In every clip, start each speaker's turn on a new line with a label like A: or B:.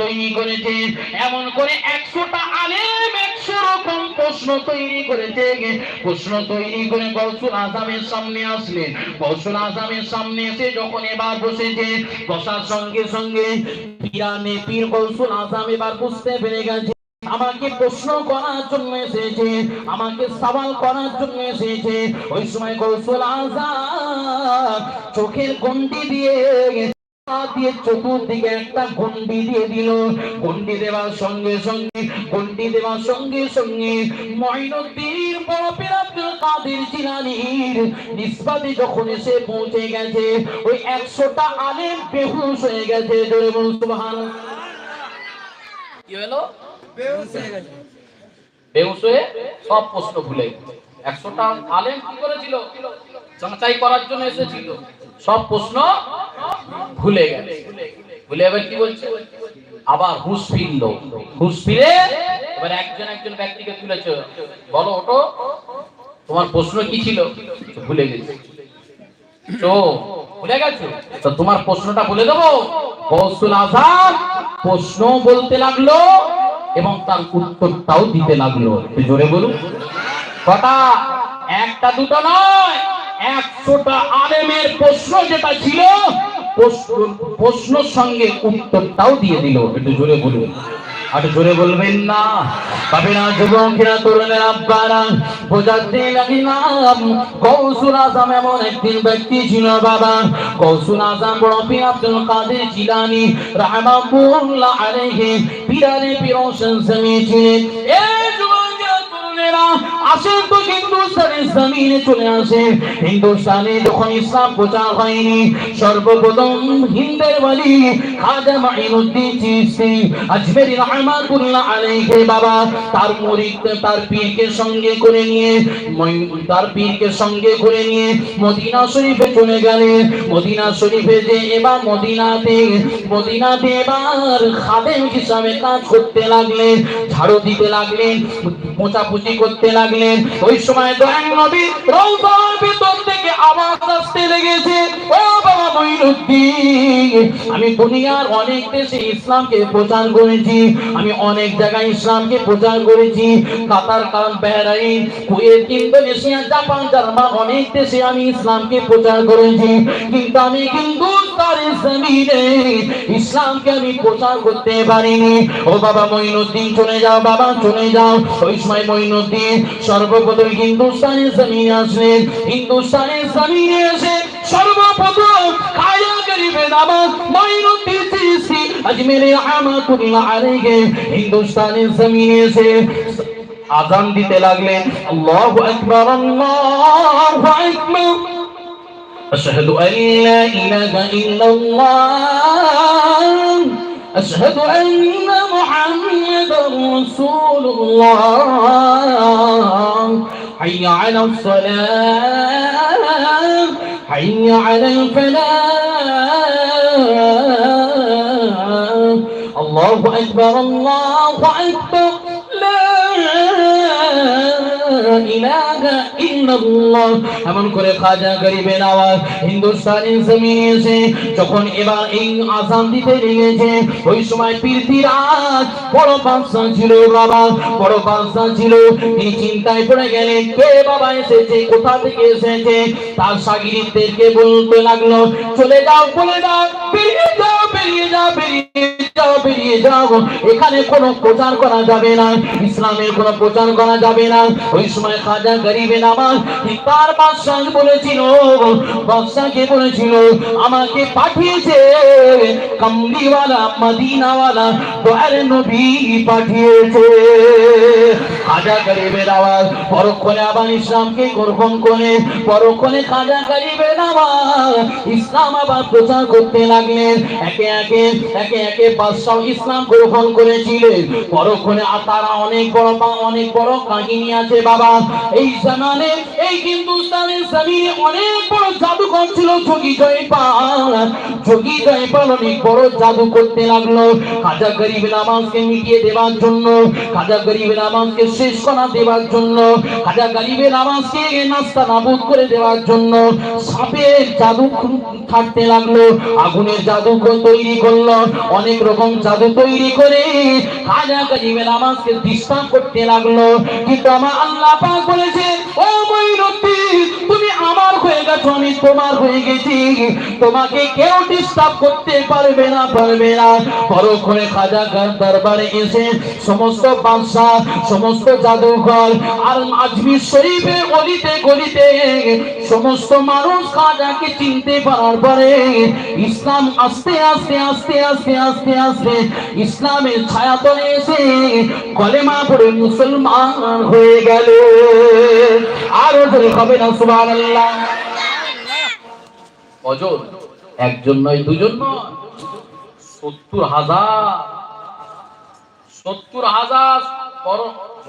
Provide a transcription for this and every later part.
A: তৈরি করেছে এমন করে একশোটা আলেম একশো রকম প্রশ্ন তৈরি করেছে। প্রশ্ন তৈরি করে গৌসুল আজমের সামনে আসলেন গৌসুল আজমের সামনে এসে যখন এবার বসেছে, বসার সঙ্গে সঙ্গে পিরানে পীর গৌসুল আজম এবার বুঝতে পেরে গেছে। আমাকে প্রশ্ন করার জন্য এসেছে, আমাকে সওয়াল করার জন্য এসেছে। ওই সময় কৌশল আজাদ চোখের গন্ডি দিয়ে দিয়ে চতুর্দিকে একটা গন্ডি দিয়ে দিল। গন্ডি দেওয়ার সঙ্গে সঙ্গে গন্ডি দেওয়ার সঙ্গে সঙ্গে বরফের আব্দুল কাদের জিলানীর যখন এসে পৌঁছে গেছে ওই একশোটা আলেম বেহুশ হয়ে গেছে জোরে বলুন সুবহানাল্লাহ। কি হলো? বেহুশ হয়ে সব প্রশ্ন ভুলে একশোটা আলেম কি করেছিল? যাচাই করার জন্য এসেছিল। সব প্রশ্ন ভুলে গেছে। ভুলে এবার কি বলছে? আবার হুশ ফিরল। হুশ ফিরে এবার একজন একজন ব্যক্তিকে তুলেছে। বলো ওটো, তোমার প্রশ্ন কি ছিল? ভুলে গেছে। তো ভুলে গেছো? তো তোমার প্রশ্নটা বলে দেবো। কৌশল আজাদ প্রশ্ন বলতে লাগল এবং তার উত্তরটাও দিতে লাগল। জোরে বলুন। কটা একটা দুটো নয়। একশোটা আলেমের প্রশ্ন যেটা ছিল, প্রশ্ন- প্রশ্নর সঙ্গে উত্তরটাও দিয়ে দিল। একটু জোরে বলুন। আর জোরে বলবেন না। বাবেরা যুবকেরা তরুণের আব্বারা। বোঝাতে লাগিলাম আজম এমন একদিন ব্যক্তি ছিল বাবা। কৌসুল আজম রবি আব্দুল কাদের জিলানি, রাহমাতুল্লাহ আলাইহি, পিরারে পিরোশন জমি ছিলেন। এই যুবকেরা তরুণেরা আসেন তো হিন্দুস্তানের জমিনে চলে আসে। হিন্দুস্তানে যখন ইসলাম প্রচার হয়নি, সর্বপ্রথম হিন্দের বাড়ি খাজা চিস্তি, আজমেরি রহমাতুল্লাহ বাবা, তার তার পীরকে সঙ্গে করে নিয়ে তার পীরকে সঙ্গে করে নিয়ে মদিনা শরীফে চলে গেলেন। মদিনা শরীফে যে এবার মদিনাতে মদিনাতে এবার খাদেম হিসাবে কাজ করতে লাগলেন, ঝাড়ু দিতে লাগলেন মোচাপুচি করতে লাগলেন ওই সময় দয়ান নবী রওজার ভিতর থেকে আওয়াজ আসতে লেগেছে, ও বাবা মঈনুদ্দিন, আমি দুনিয়ার অনেক দেশে ইসলামকে প্রচার করেছি, আমি অনেক জায়গায় ইসলামকে প্রচার করেছি, কাতার কারণ Bahrain, Kuwait, Indonesia, Japan, German, অনেক দেশে আমি ইসলামকে প্রচার করেছি, কিন্তু আমি হিন্দুস্তানের জমিনে ইসলামকে আমি প্রচার করতে পারিনি। ও বাবা মঈনুদ্দিন, চলে যাও বাবা, চলে যাও। ওই সময় মঈনুদ্দিন সর্বপ্রথম হিন্দুস্তানের জমিনে আসলেন হিন্দুস্তানের জমিনে এসে সর্বপ্রথম কায়া গরিবে নামাজ মঈনুদ্দিন চিস্তি আজমেরে রহমাতুল্লাহ আলাইহি হিন্দুস্তানের জমিনে এসে আজান দিতে লাগলেন আল্লাহু আকবার আল্লাহু আকবার أشهد أن لا إله إلا الله أشهد أن محمدا رسول الله. حي على الصلاة حي على الفلاح. الله أكبر الله أكبر. لا এমন করে খাজা গরিবের আওয়াজ যখন এবার এই আজান দিতে ওই সময় পৃথিবীরাজ বড় বাদশা ছিল বাবা, বড় বাদশা ছিল। তিনি চিন্তায় পড়ে গেলেন, কে বাবা এসেছে, কোথা থেকে এসেছে? তার সাগিরদেরকে বলতে লাগল, চলে যাও, বলে যাও, বেরিয়ে যাও বেরিয়ে যাও, বেরিয়ে এখানে কোনো প্রচার করা যাবে না, ইসলামের কোনো প্রচার করা যাবে না। ওই সময় খাজা গরিবে নামাজ তার বাদশাহ বলেছিল, বাদশাহকে বলেছিল, আমাকে পাঠিয়েছে কামলিওয়ালা, মদিনাওয়ালা দয়ার নবী পাঠিয়েছে। খাজা গরিবের আওয়াজ পরক্ষণে আবার ইসলামকে গ্রহণ করে, পরক্ষণে খাজা গরিবের আওয়াজ ইসলাম আবার প্রচার করতে লাগলেন। একে একে একে একে বাদশাহ ইসলাম গ্রহণ করেছিলেন। পরক্ষণে তারা অনেক বড় অনেক বড় কাহিনী আছে বাবা
B: বাবা এই জামানে এই হিন্দুস্তানের জমিনে অনেক বড় জাদুকর ছিল, যোগী জয়পাল যোগী জয়পাল অনেক বড় জাদু করতে লাগল। খাজা গরিব নামাজকে মিটিয়ে দেওয়ার জন্য, খাজা গরিব নামাজকে শেষ করা দেওয়ার জন্য, খাজা নামাজকে নাস্তা নাবুদ করে দেওয়ার জন্য সাপের জাদু লাগল, আগুনের জাদু তৈরি করল, অনেক রকম জাদু তৈরি করে খাজা গরিবের নামাজকে ডিস্টার্ব করতে লাগল। কিন্তু আমার আল্লাহ পাক বলেছে ও তোমার হয়ে গেছি। তোমাকে কেউ ডিস্টার্ব করতে পারবে না পারবে না। পরক্ষণে খাজা গান দরবারে এসে সমস্ত বাদশাহ সমস্ত জাদুঘর, আর আজমির শরীফে গলিতে গলিতে সমস্ত মানুষ খাজাকে চিনতে পারার পরে ইসলাম আস্তে আস্তে আস্তে আস্তে আস্তে আস্তে ইসলামের ছায়াতলে এসে কলেমা পড়ে মুসলমান হয়ে গেল। আরও ধরে হবে না, সুবহানাল্লাহ।
A: কজন একজন নয়, দুজন নয়। সত্তর হাজার সত্তর হাজার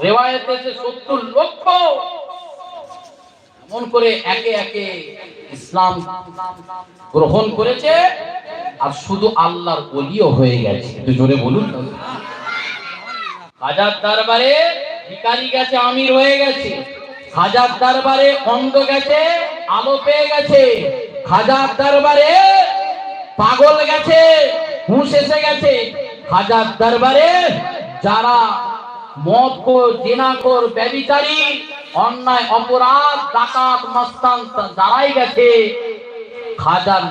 A: রেওয়ায়েতে যে সত্তর লক্ষ। এমন করে একে একে ইসলাম গ্রহণ করেছে, আর শুধু আল্লাহর অলিও হয়ে গেছে। একটু জোরে বলুন। হাজার দরবারে ভিকারি গেছে, আমির হয়ে গেছে। হাজার দরবারে অন্ধ গেছে, আলো পেয়ে গেছে। হাজার দরবারে পাগল গেছে হুঁশ এসে গেছে। হাজার দরবারে যারা মদ কর জেনা কর ব্যবিচারী অন্যায় অপরাধ ডাকাত মস্তান দাঁড়াই গেছে খাজার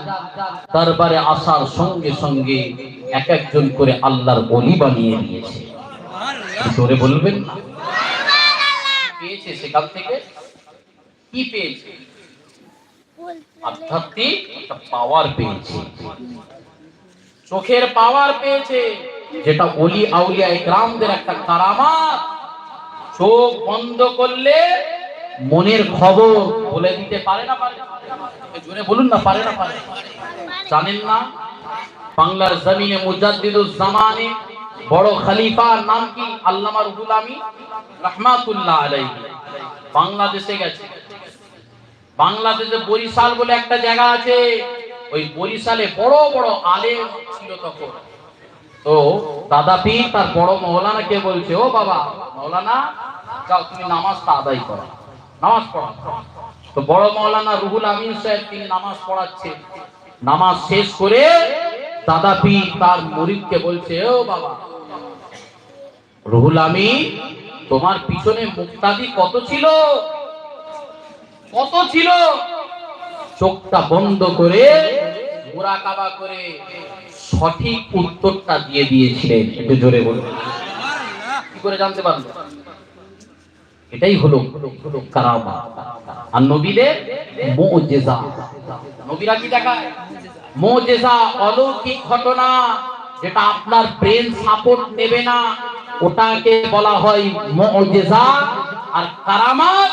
A: দরবারে আসার সঙ্গে সঙ্গে এক একজন করে আল্লাহর বলি বানিয়ে দিয়েছে। জোরে বলবেন না? পেয়েছে সেখান থেকে? কি পেয়েছে? পাওয়ার পেয়েছে। চোখের পাওয়ার পেয়েছে, যেটা অলি আউলিয়া গ্রামদের একটা কারামাত। চোখ বন্ধ করলে মনের খবর বলে দিতে পারে না পারে জোরে বলুন না, পারে না পারে জানেন না, বাংলার জমিনে মুজাদ্দিদুল জামানে বড় খলিফার নাম কি? আল্লামা রহমাতুল্লাহ বাংলাদেশে গেছে। বাংলাদেশে বরিশাল বলে একটা জায়গা আছে। ওই বরিশালে বড় বড় আলেম ছিল তখন। তো দাদা পীর তার বড় মৌলানা কে বলছে, ও বাবা, মৌলানা, যাও, তুমি নামাজটা আদায় করো। নামাজ পড়া। তো বড় মৌলানা রুহুল আমিন সাহেব, তিনি নামাজ পড়াচ্ছে নামাজ শেষ করে দাদা পীর তার মুরিদকে বলছে, ও বাবা, রুহুল আমিন, তোমার পিছনে মুক্তাদি কত ছিল? কত ছিল? চোখটা বন্ধ করে মুরাকাবা করে সঠিক উত্তরটা দিয়ে দিয়েছিলেন। একটু জোরে বলুন। কি করে জানতে পারল? এটাই হলো কারামা। আর নবীদের মুজিজা। নবীরা কি দেখায়? মুজিজা অলৌকিক ঘটনা যেটা আপনার ব্রেন সাপোর্ট নেবে না। ওটাকে বলা হয় মুজিজা আর কারামাত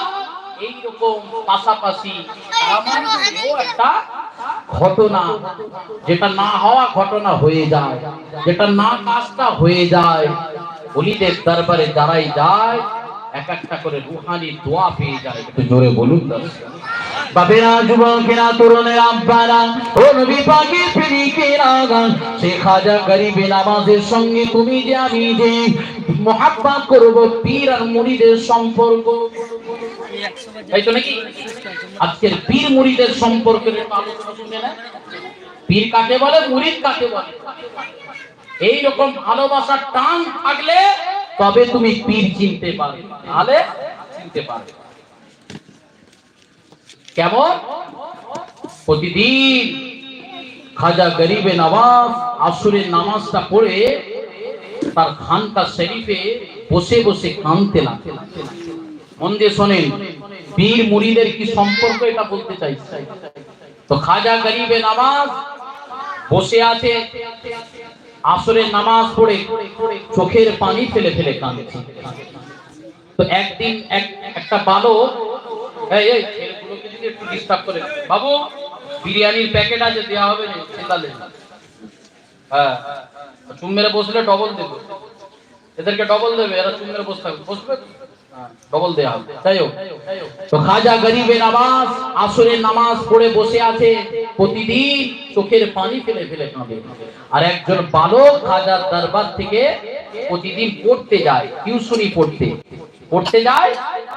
A: এইরকম পাশাপাশি একটা ঘটনা যেটা না হওয়া ঘটনা হয়ে যায় যেটা না কাজটা হয়ে যায়। অলিদের দরবারে যারাই যায় এক একটা করে রুহানি দোয়া পেয়ে যায়। একটু জোরে বলুন।
B: বাবেরা যুবকেরা তরুণের আব্বারা ও নবী পাকের প্রেমিকেরা গান সে খাজা গরিবে নামাজের সঙ্গে তুমি যে আমি যে মহাব্বাত করব পীর আর মুড়িদের সম্পর্ক।
A: তাই তো নাকি? আজকের সম্পর্কে কাকে বলে? কাকে বলে? এই রকম ভালোবাসার টান থাকলে তবে তুমি পীর চিনতে পারবে, তাহলে চিনতে পারবে। কেমন? প্রতিদিন খাজা গরিবে নওয়াজ আসুরের নামাজটা পড়ে তার খানকা শরীফে বসে বসে কাঁদতে লাগে মন দিয়ে শোনেন, বীর মুড়িদের কি সম্পর্ক এটা বলতে চাইছে? তো খাজা গরিবে নামাজ, বসে আছে আসরের নামাজ পড়ে, চোখের পানি ফেলে ফেলে কাঁদছে। তো একদিন এক, একটা বালক, এই এই, ছেলেগুলোকে যদি একটু ডিস্টার্ব করে, বাবু, বিরিয়ানির প্যাকেট আছে দেওয়া হবে না চিন্তালে হ্যাঁ চুম মেরে বসলে ডবল দেবে। এদেরকে ডবল দেবে, এরা চুম মেরে বসে থাকবে। বসবে?
C: ডবল দেয়া হবে। তাই হোক। তো খাজা গরিবে নামাজ, আসরের নামাজ পড়ে বসে আছে, প্রতিদিন চোখের পানি ফেলে ফেলে কাঁদে। আর একজন বালক খাজার দরবার থেকে প্রতিদিন পড়তে যায়, টিউশনি পড়তে। পড়তে যায়,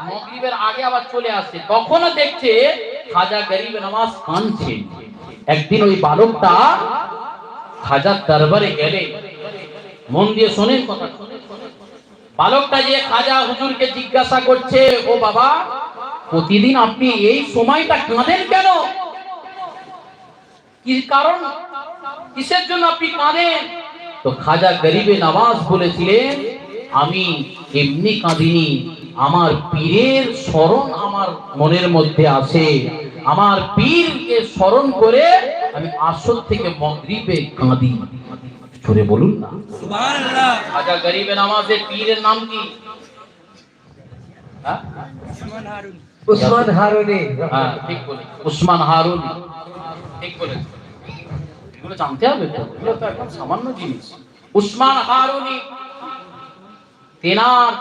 C: মগরিবের আগে আবার চলে আসছে তখনও দেখছে খাজা গরিবে নামাজ কাঁদছে একদিন ওই বালকটা খাজার দরবারে গেলে। মন দিয়ে শোনেন কথা। বালকটা যে খাজা হুজুরকে জিজ্ঞাসা করছে, ও বাবা, প্রতিদিন আপনি এই সময়টা কাঁদেন কেন? কি কারণ? কিসের জন্য আপনি কাঁদেন? তো খাজা গরিবে নামাজ বলেছিলেন, আমি এমনি কাঁদিনি, আমার পীরের স্মরণ আমার মনের মধ্যে আসে আমার পীরকে স্মরণ করে আমি আসর থেকে মগরিবে কাঁদি। জোরে বলুন না। খাজা গরিবে নামাজের পীরের নাম কি? হ্যাঁ?
D: উসমান হারুনি।
C: হ্যাঁ, ঠিক বলে উসমান হারুন। ঠিক বলে এগুলো জানতে হবে তো এগুলো তো একদম সামান্য জিনিস। উসমান হারুনি তেনার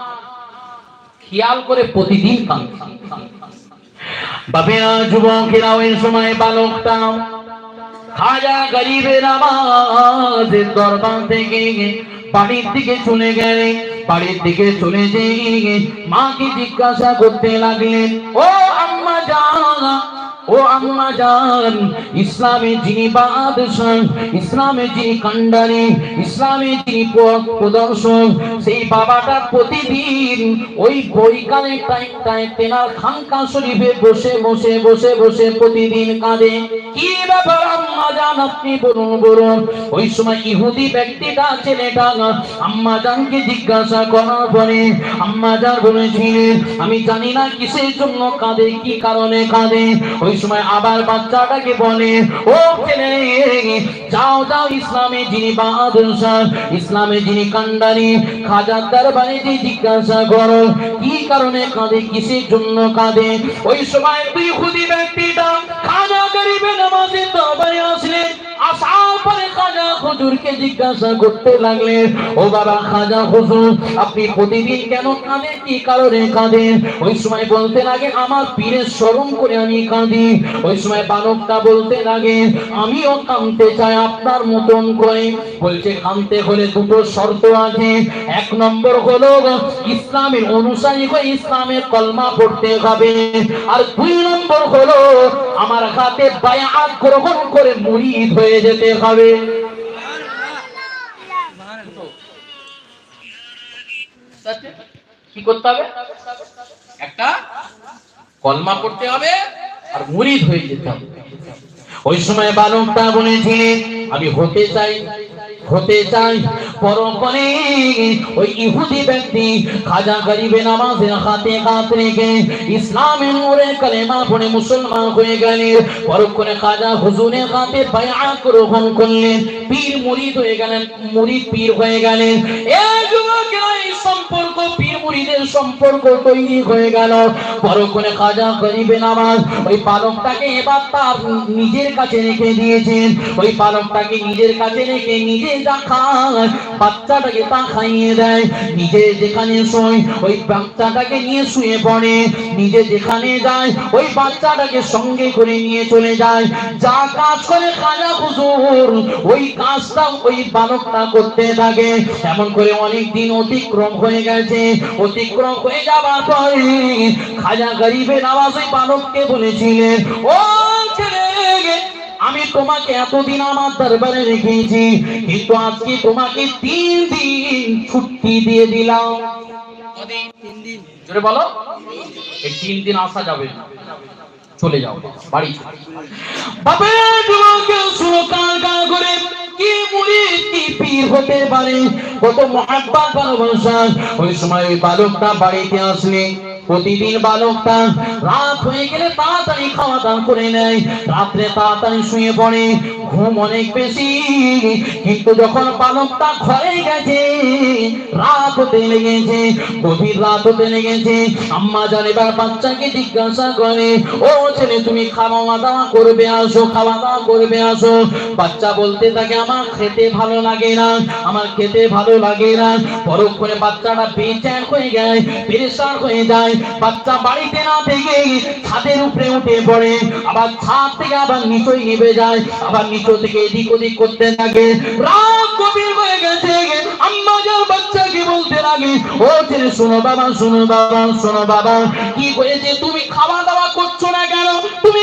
C: খেয়াল করে প্রতিদিন
A: বাপেরা যুবকেরা ওই সময় বালকটা খাজা গরিবের আওয়াজের দরবার থেকে বাড়ির দিকে চলে গেলেন বাড়ির দিকে চলে যেয়ে মাকে জিজ্ঞাসা করতে লাগলেন, ও আম্মা জানা ও আম্মা জান, ইসলামে যিনি বাদশাহ, ইসলামে যিনি কান্ডারি ইসলামে যিনি প্রদর্শক, সেই বাবাটা প্রতিদিন ওই বৈকালে টাইমটায় তেনার খানকা শরীফে বসে বসে বসে বসে প্রতিদিন কাঁদে। কি ব্যাপার আম্মা জান, আপনি বলুন বলুন। ওই সময় ইহুদি ব্যক্তিটা, ছেলেটা না, আম্মা জানকে জিজ্ঞাসা করার পরে আম্মা জান বলেছিলেন, আমি জানি না কিসের জন্য কাঁদে, কি কারণে কাঁদে? ওই সময় আবার বাচ্চাটাকে বলে? ও ছেলে, যাও যাও ইসলামে যিনি বাদশাহ ইসলামে যিনি কান্ডারি খাজার দরবারে যে জিজ্ঞাসা করো, কি কারণে কাঁদে, কিসের জন্য কাঁদে? ওই সময় তুই খুদি ব্যক্তিটা খাজা গরিবে নামাজে দরবারে আসলেন। আসার আমিও চাই আপনার মতন করে। বলছে হলে দুটো শর্ত আছে। এক নম্বর হলো, ইসলামের অনুসারী হয়ে ইসলামের কলমা পড়তে হবে। আর দুই নম্বর হলো, আমার হাতে বায়াত গ্রহণ করে মুরিদ হয়ে যেতে হবে।
C: কি করতে হবে? একটা কলমা করতে হবে আর মুরিদ হয়ে যেতে হবে।
A: ওই সময় বালকটা বলেছিলেন আমি হতে চাই। হতে চাই। পরপরে ওই ইহুদি ব্যক্তি খাজা গরিবে নামাজের হাতে হাত রেখে ইসলামের মোড়ে কালেমা পড়ে মুসলমান হয়ে গেলেন। পরক্ষণে খাজা হুজুরের হাতে বায়াত গ্রহণ করলেন। পীর মুরিদ হয়ে গেলেন, মুরিদ পীর হয়ে গেলেন। এই যুবকেরা, এই সম্পর্ক পীর মুরিদের সম্পর্ক তৈরি হয়ে গেল। পরক্ষণে খাজা গরিবে নামাজ ওই পালকটাকে এবার তার নিজের কাছে রেখে দিয়েছেন। ওই পালকটাকে নিজের কাছে রেখে নিজে যা খায় বাচ্চাটাকে তা খাইয়ে দেয়, নিজে যেখানে শোয়, ওই বাচ্চাটাকে নিয়ে শুয়ে পড়ে, নিজে যেখানে যায়, ওই বাচ্চাটাকে সঙ্গে করে নিয়ে চলে যায়। যা কাজ করে খাজা হুজুর, ওই কাজটা ওই বালকটা করতে থাকে। এমন করে অনেক দিন অতিক্রম হয়ে গেছে। অতিক্রম হয়ে যাবার পরে খাজা গরিবের আওয়াজ বালককে বলেছিলেন, ও ছেলে আমি তোমাকে এতদিন আমার দরবারে রেখেছি কিন্তু আজকে তোমাকে তিন দিন ছুটি দিয়ে দিলাম।
C: জোরে বলো। এই তিন দিন আসা যাবে না। চলে যাও। বাড়ি
A: তোমাকে করে কি মুড়ি কি পীর হতে পারে? কত মহাব্বাত ভালোবাসা। ওই সময় ওই বালকটা বাড়িতে আসলে প্রতিদিন বালকটা রাত হয়ে গেলে তাড়াতাড়ি খাওয়া দাওয়া করে নেয়। রাত্রে তাড়াতাড়ি শুয়ে পড়ে। ঘুম অনেক বেশি। কিন্তু যখন বালকটা ঘরে গেছে, রাত হতে লেগেছে, গভীর রাত হতে লেগেছে, আম্মা জান এবার বাচ্চাকে জিজ্ঞাসা করে, ও ছেলে, তুমি খাওয়া দাওয়া করবে, আসো, খাওয়া দাওয়া করবে, আসো। বাচ্চা বলতে থাকে, আমার খেতে ভালো লাগে না, আমার খেতে ভালো লাগে না। পরক্ষণে বাচ্চাটা বেচেন হয়ে যায় পেরেশান হয়ে যায়। বাচ্চা বাড়িতে না থেকে ছাদের উপরে উঠে পড়ে, আবার ছাদ থেকে আবার নিচই নেমে যায়, আবার নিচু থেকে এদিক ওদিক করতে থাকে রাত গভীর হয়ে গেছে। আম্মা বাচ্চাকে বলতে লাগে ও ছেলে, শোনো বাবা শোনো বাবা শোনো বাবা। কি হয়েছে? তুমি খাওয়া দাওয়া করছ না কেন? তুমি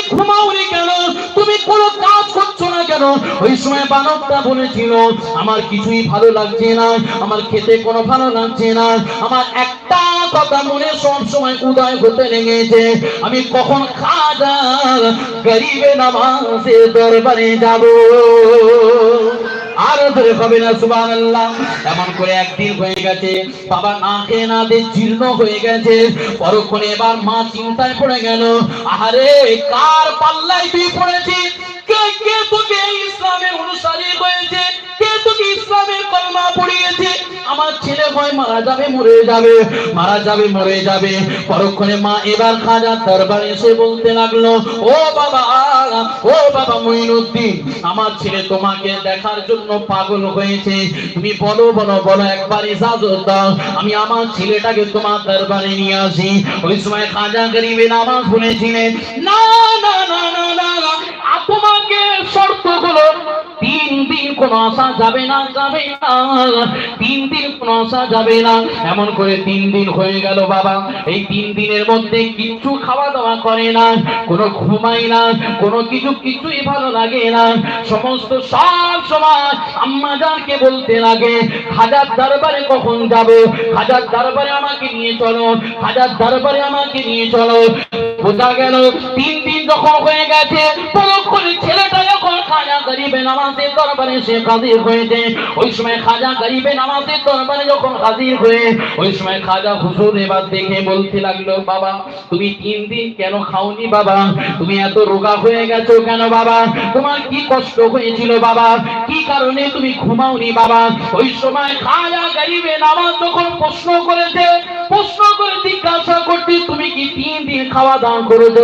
A: কেন? তুমি কোনো কাজ করছ না কেন? ওই সময় বানরটা বলেছিল, আমার কিছুই ভালো লাগছে না, আমার খেতে কোনো ভালো লাগছে না, আমার একটা কথা মনে সব সময় উদয় হতে লেগেছে। আমি কখন খাজা গরিবে নামাজে দরবারে যাব? আর ধরে হবে না, সুবহানাল্লাহ। এমন করে একদিন হয়ে গেছে, বাবা না খেয়ে না দিয়ে জীর্ণ হয়ে গেছে। পরক্ষণে এবার মা চিন্তায় পড়ে গেল, আহারে, কার পাল্লায় তুই পড়েছিস কে কে তোকে ইসলামের অনুসারী হয়েছে? কে ইসলামের কলমা পড়িয়েছে, আমার ছেলে ভয় মারা যাবে, মরে যাবে, মারা যাবে, মরে যাবে। পরক্ষণে মা এবার খাজা এসে বলতে লাগল, ও বাবা ও বাবা আমার ছেলে তোমাকে দেখার জন্য পাগল হয়েছে। তুমি বলো বলো বলো, একবার ইজাজত দাও। আমি আমার ছেলেটাকে তোমার দরবারে নিয়ে আসি। ওই সময় খাজা গরিবে নামাজ বলেছিলেন না না না না না না, তোমাকে শর্ত হলো তিন দিন কোন আসা যাবে না, যাবে না। তিন দিন কোন আসা যাবে না। এমন করে তিন দিন হয়ে গেল বাবা। এই তিন দিনের মধ্যে কিচ্ছু খাওয়া দাওয়া করে না। কোনো ঘুমাই না, কোনো কিছু কিছুই ভালো লাগে না। সমস্ত সব সময় আম্মা জানকে বলতে লাগে, হাজার দরবারে কখন যাব? হাজার দরবারে আমাকে নিয়ে চলো, হাজার দরবারে আমাকে নিয়ে চলো। বোঝা গেল, তিন দিন যখন হয়ে গেছে ছেলেটা যখন খাজা গরিবে নামাজের দরবারে সে হাজির হয়েছে। ওই সময় খাজা গরিবে নামাজের দরবারে যখন হাজির হয়ে, ওই সময় খাজা হুজুর এবার দেখে বলতে লাগল, বাবা, তুমি তিন দিন কেন খাওনি বাবা? তুমি এত রোগা হয়ে গেছো কেন বাবা? তোমার কি কষ্ট হয়েছিল বাবা? কি কারণে তুমি ঘুমাওনি বাবা? ওই সময় খাজা গরিবে নামাজ যখন প্রশ্ন করেছে, প্রশ্ন করে জিজ্ঞাসা করতে তুমি কি তিন দিন খাওয়া দাওয়া করেছ?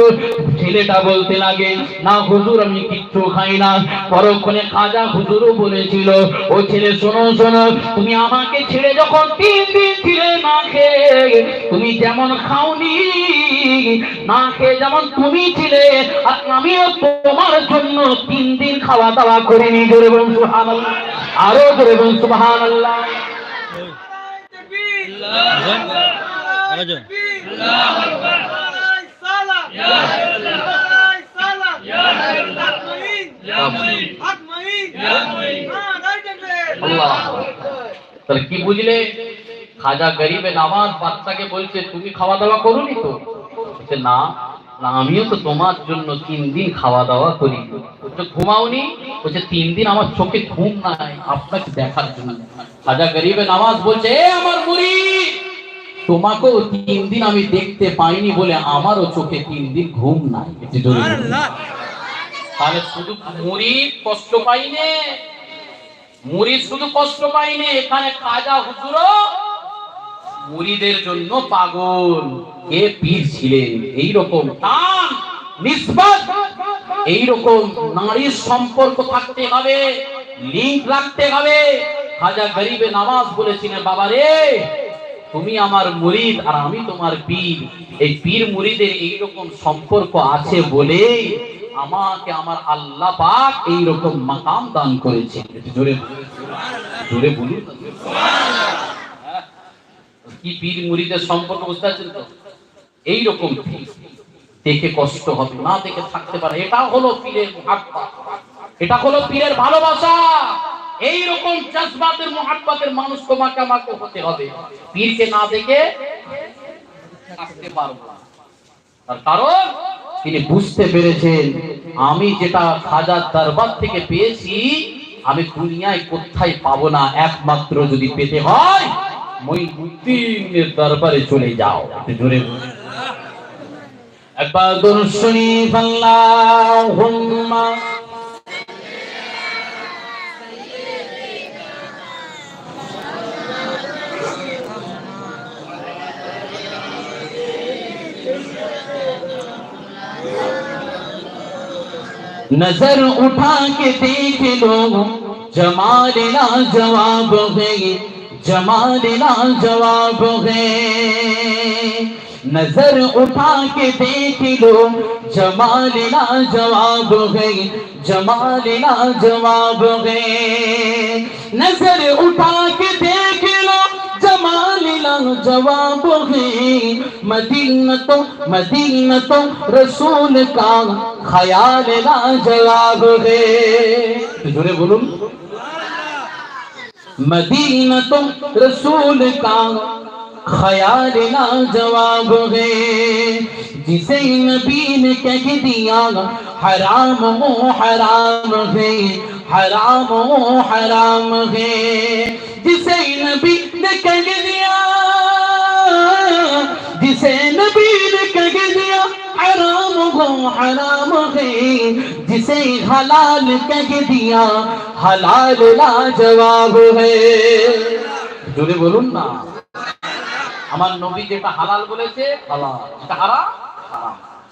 A: ছেলেটা বলতে লাগে না হুজুর আমি কিচ্ছু খাই না। পরক্ষণে খাজা হুজুরও বলেছিল ও ছেলে শোনো শোনো তুমি আমাকে ছেড়ে যখন তিন দিন ছিলে না খেয়ে তুমি যেমন খাওনি না খেয়ে যেমন তুমি ছিলে আর আমিও তোমার জন্য তিন দিন খাওয়া দাওয়া করিনি। জোরে বলুন সুবহানাল্লাহ। আরও জোরে বলুন সুবহানাল্লাহ।
E: আরেকজন
B: আল্লাহ কি বুঝলে? খাজা গরিবে নামাজ বাচ্চাকে বলছে, তুমি খাওয়া দাওয়া করোনি তো? না আমিও তো তোমার জন্য তিন দিন খাওয়া দাওয়া করি ঘুমাওনি? বলছে, তিন দিন আমার চোখে ঘুম নাই, আপনাকে দেখার জন্য। খাজা গরিবে নামাজ বলছে, এ আমার মুড়ি তোমাকেও তিন দিন আমি দেখতে পাইনি বলে আমারও চোখে তিন দিন ঘুম নাই। তাহলে শুধু মুড়ি কষ্ট পাইনে? মুড়ি শুধু কষ্ট পাইনে? এখানে কাজা হুজুরও মুড়িদের জন্য পাগল। কে পীর ছিলেন? এইরকম টান নিসবত এইরকম নারীর সম্পর্ক থাকতে হবে লিঙ্ক রাখতে হবে। খাজা গরিবে নামাজ বলেছিলেন বাবা রে তুমি আমার মুরিদ আর আমি তোমার পীর। এই পীর মুরিদের এইরকম সম্পর্ক আছে বলে আমাকে আমার আল্লাহ পাক এইরকম মাকাম দান করেছে জোরে। জোরে বলুন। হ্যাঁ? কি পীর মুরিদের সম্পর্ক বুঝতে পারছেন তো? এইরকম দেখে কষ্ট হবে, না দেখে থাকতে পারে। এটা হলো পীরের এটা হলো পীরের ভালোবাসা। এই রকম জজবাতের মহাত্মাতের মানুষ তোমাকে আমাকে হতে হবে। পীরকে না দেখে থাকতে পারব তার কারণ, তিনি বুঝতে পেরেছেন, আমি যেটা খাজার দরবার থেকে পেয়েছি, আমি দুনিয়ায় কোথায় পাবো না, একমাত্র যদি পেতে হয় দরবারে চলে যাও। জোরে একবার দরুদ
A: नजर उठा के देख लो जमाल ना जवाब है जमाल ना जवाब है नजर उठा के देख लो जमाल ना जवाब है जमाल ना जवाब है नजर उठा के देख लो جواب ہے۔ مدینہ تو مدینہ تو رسول کا خیال لا جواب ہے تجھے بولوں مدینہ تو رسول کا خیال لا جواب ہے۔ جسے نبی نے کہہ دیا، حرام ہو حرام ہے۔ حرام حراموں حرام ہے جسے نبی نے کہہ دیا جسے نبی نے کہہ دیا حرام ہو حرام ہے جسے حلال کہہ دیا حلال لا جواب ہے যদি نا না نبی جیتا حلال بولے چھے حلال جیتا حرام حرام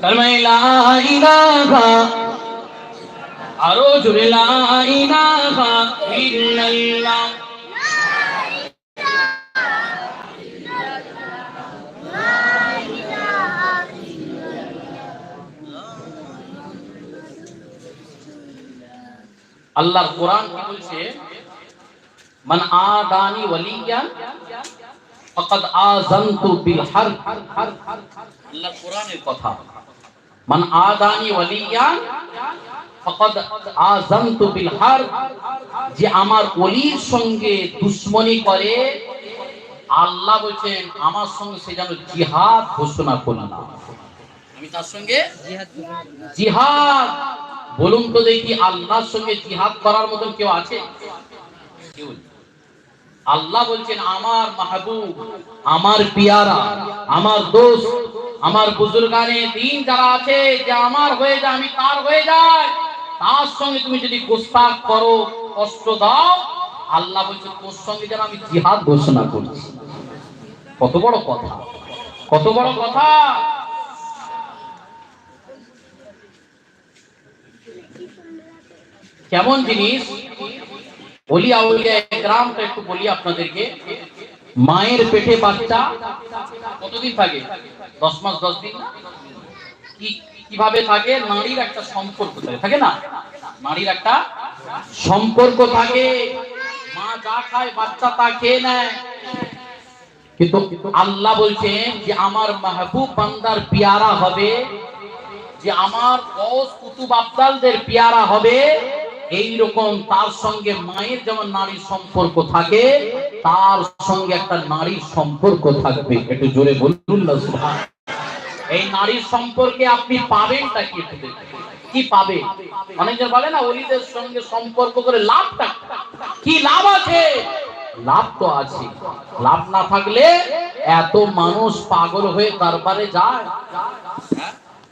A: کلمہ لا لا اللہ اللہ قرآن سے من آدانی ولی فقد آزنت بالحر
F: اللہ قرآن کو تھا মান আদানি ওয়ালিয়ান ফাকাদ আযানতু বিল হারব যে আমার ওলির সঙ্গে দুশমনি করে আল্লাহ বলছেন আমার সঙ্গে সে যেন জিহাদ ঘোষণা করে না। আমি তার সঙ্গে জিহাদ বলুন তো দেখি আল্লাহর সঙ্গে জিহাদ করার মতন কেউ আছে? কেউ। আল্লাহ বলছেন আমার মাহবুব আমার পিয়ারা আমার দোস্ত আমার বুজুর্গানে দিন যারা আছে, যে আমার হয়ে যায়, আমি তার হয়ে যায় তার সঙ্গে তুমি যদি গোস্তাক করো, কষ্ট দাও। আল্লাহ বলছে, তোর সঙ্গে যেন আমি জিহাদ ঘোষণা করছি। কত বড় কথা, কত বড় কথা। কেমন জিনিস? বলি আউলিয়া গ্রামটা একটু বলি আপনাদেরকে। মায়ের পেটে বাচ্চা কতদিন থাকে? দশ মাস, দশ দিন? কীভাবে থাকে? নারীর একটা সম্পর্ক থাকে থাকে না? নারীর একটা সম্পর্ক থাকে। মা যা খায়, বাচ্চা তা খেয়ে নেয়। কিন্তু আল্লাহ বলছেন যে, আমার মাহবুব বান্দার পিয়ারা হবে, যে আমার বস কুতুব আবদালদের পিয়ারা হবে এই রকম তার সঙ্গে মায়ের যেমন নারীর সম্পর্ক থাকে, তার সঙ্গে একটা নারীর সম্পর্ক থাকবে। একটু জোরে বলুন এই নারীর সম্পর্কে আপনি পাবেনটা কি? কি পাবে? অনেকজন বলে না, অলিদের সঙ্গে সম্পর্ক করে লাভটা কি লাভ আছে? লাভ তো আছে। লাভ না থাকলে এত মানুষ পাগল হয়ে দরবারে যায়।